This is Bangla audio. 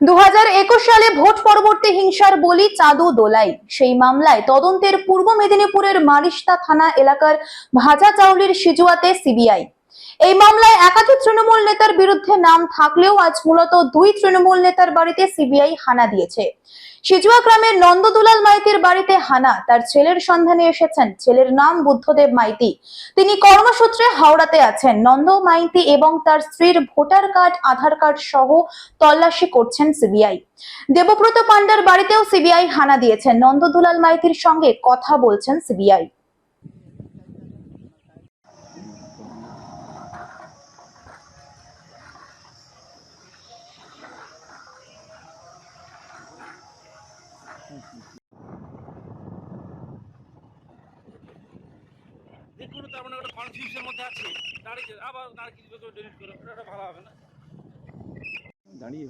দু হাজার একুশ সালে ভোট পরবর্তী হিংসার বলি চাঁদু দোলাই। সেই মামলায় তদন্তের পূর্ব মেদিনীপুরের মারিস্তা থানা এলাকার ভাজা চাউলির সিজুয়াতে সিবিআই। এই মামলায় একাধিক তৃণমূল নেতার বিরুদ্ধে নাম থাকলেও আজ মূলত দুই তৃণমূল নেতার বাড়িতে সিবিআই হানা দিয়েছে। সিজুয়া গ্রামের নন্দদুলাল মাইতির বাড়িতে হানা, তার ছেলের সন্ধানে এসেছেন। ছেলের নাম বুদ্ধদেব মাইতি। তিনি কর্মসূত্রে হাওড়াতে আছেন। নন্দ মাইতি এবং তার স্ত্রীর ভোটার কার্ড, আধার কার্ড সহ তল্লাশি করছেন সিবিআই। দেবব্রত পান্ডার বাড়িতেও সিবিআই হানা দিয়েছেন নন্দদুলাল মাইতির সঙ্গে কথা বলছেন সিবিআই। দেখুন, তার মানে ওটা কনফিউজের মধ্যে আছে। দাঁড়িয়ে আবার দাঁড়িয়ে কিছু ডিলিট করো, ওটা ভালো হবে না। দাঁড়িয়ে